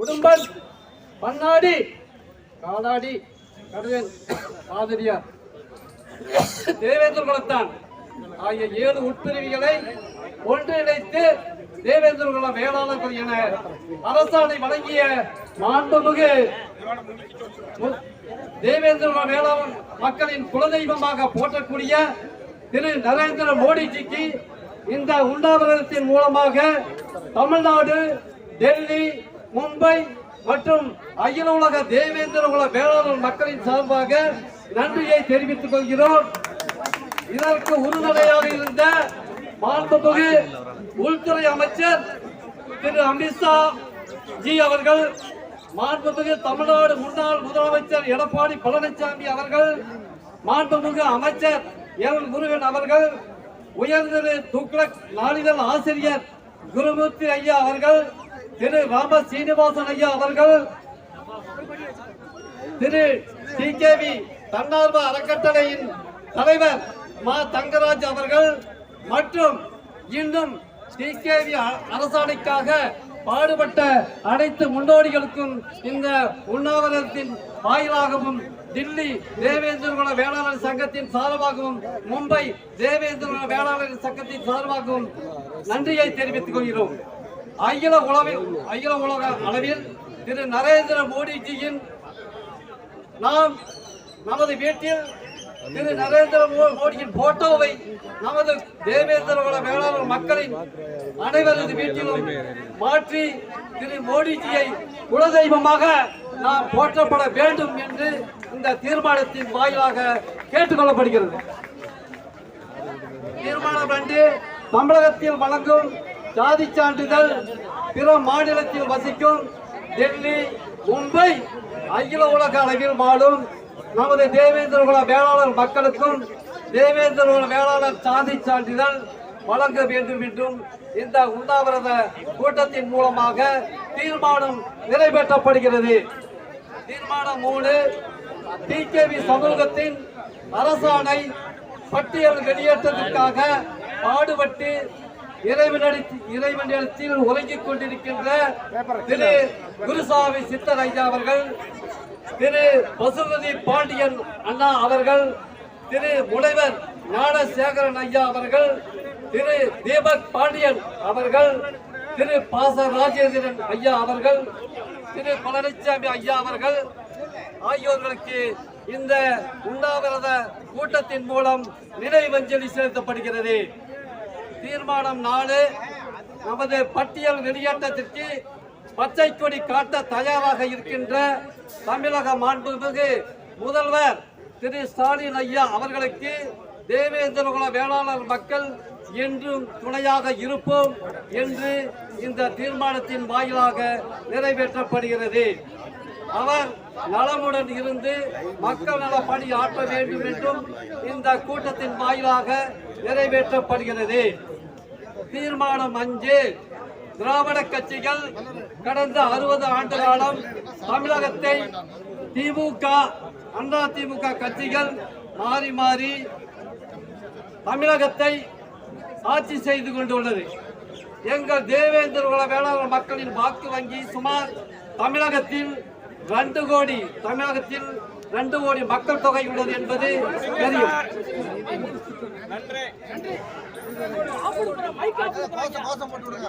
உடும்பன் பன்னாடி காலாடி கடுவன் பாதிரியார். தேவேந்திர குலத்தான். ஆகிய ஏழு உட்பிரிவுகளை ஒன்றிணைத்து தேவேந்திர குல வேளாளர்கள் என அரசாணை வழங்கிய மாண்புமிகு தேவேந்திர குல வேளாண் மக்களின் குலதெய்வமாக போற்றக்கூடிய திரு நரேந்திர மோடிஜிக்கு இந்த உண்ணாவிரதத்தின் மூலமாக தமிழ்நாடு டெல்லி மும்பை மற்றும் அகில உலக தேவேந்திர உலக வேளாண் மக்களின் சார்பாக நன்றியை தெரிவித்துக் கொள்கிறோம். இதற்கு உறுதுணையாக இருந்த மாண்புமிகு உள்துறை அமைச்சர் திரு அமித்ஷா ஜி அவர்கள் மாண்புமிகு தமிழ்நாடு முன்னாள் முதலமைச்சர் எடப்பாடி பழனிசாமி அவர்கள் மாண்புமிகு அமைச்சர் எல் முருகன் அவர்கள் உயர்திரு துக்ளக் நாளிதழ் ஆசிரியர் குருமூர்த்தி ஐயா அவர்கள் திரு ராம சீனிவாசன் ஐயா அவர்கள் திரு டி கேவி தன்னார்வ அறக்கட்டளையின் தலைவர் மா. தங்கராஜ் அவர்கள் மற்றும் இன்னும் டிகேவி அரசாணைக்காக பாடுபட்ட அனைத்து முன்னோடிகளுக்கும் இந்த உண்ணாவிரதத்தின் வாயிலாகவும் தில்லி தேவேந்திர குல வேளாளர் சங்கத்தின் சார்பாகவும் மும்பை தேவேந்திர குல வேளாளர் சங்கத்தின் சார்பாகவும் நன்றியை தெரிவித்துக் கொள்கிறோம். அகில உலகில் அகில உலக அளவில் திரு நரேந்திர மோடிஜியின் நாம் நமது வீட்டில் திரு நரேந்திர மோ- மோடியின் போட்டோவை நமது தேவேந்திர குல வேளாளர் மக்களின் அனைவரது வீட்டிலும் மாற்றி திரு மோடிஜியை குலதெய்வமாக நாம் போற்றப்பட வேண்டும் என்று இந்த தீர்மானத்தின் வாயிலாக கேட்டுக்கொள்ளப்படுகிறது. தீர்மானம் ரெண்டு தமிழகத்தில் வழங்கும் ஜாதி சான்றிதழ் பிற மாநிலத்தில் வசிக்கும் டெல்லி மும்பை அகில உலக அளவில் வாழும் நமது தேவேந்திர குல வேளாளர் மக்களுக்கும் தேவேந்திர குல வேளாளர் சாதி சான்றிதழ் வழங்க வேண்டும் என்றும் இந்த உண்ணாவிரத கூட்டத்தின் மூலமாக தீர்மானம் நிறைவேற்றப்படுகிறது. தீர்மானம் மூணு டிகேவி சமூகத்தின் அரசாணை பட்டியல் வெளியேற்றத்திற்காக பாடுபட்டு இறைவனிடத்தில் உறங்கிக் கொண்டிருக்கின்ற திரு குருசாமி சித்தர் ஐயா அவர்கள் திரு பசுபதி பாண்டியன் அண்ணா அவர்கள் திரு முனைவர் ஞானசேகரன் ஐயா அவர்கள் திரு தீபக் பாண்டியன் அவர்கள் திரு பாச ராஜேந்திரன் ஐயா அவர்கள் திரு பழனிசாமி ஐயா அவர்கள். ஆகியோர்களுக்கு இந்த உண்ணாவிரத கூட்டத்தின் மூலம் நினைவஞ்சலி செலுத்தப்படுகிறது. தீர்மானம் நாலு நமது பட்டியல் வெளியேற்றத்திற்கு பச்சை கொடி காட்ட தயாராக இருக்கின்ற தமிழக மாண்புமிகு முதல்வர் திரு ஸ்டாலின் ஐயா அவர்களுக்கு தேவேந்திரகுல வேளாளர் மக்கள் என்றும் துணையாக இருப்போம் என்று இந்த தீர்மானத்தின் வாயிலாக நிறைவேற்றப்படுகிறது. அவர் நலமுடன் இருந்து மக்கள் நல பணி ஆற்ற வேண்டும் என்றும் இந்த கூட்டத்தின் வாயிலாக நிறைவேற்றப்படுகிறது. தீர்மானம் அஞ்சு திராவிட கட்சிகள் கடந்த அறுபது ஆண்டு காலம் தமிழகத்தை திமுக அண்ணா திமுக கட்சிகள் மாறி மாறி தமிழகத்தை ஆட்சி செய்து கொண்டுள்ளது. எங்கள் தேவேந்திர குல வேளாண் மக்களின் வாக்கு வங்கி சுமார் தமிழகத்தில் ரெண்டு கோடி தமிழகத்தில் ரெண்டு கோடி மக்கள் தொகை உள்ளது என்பது தெரியும். மைக் ஆஃப் போட்டு விடுங்க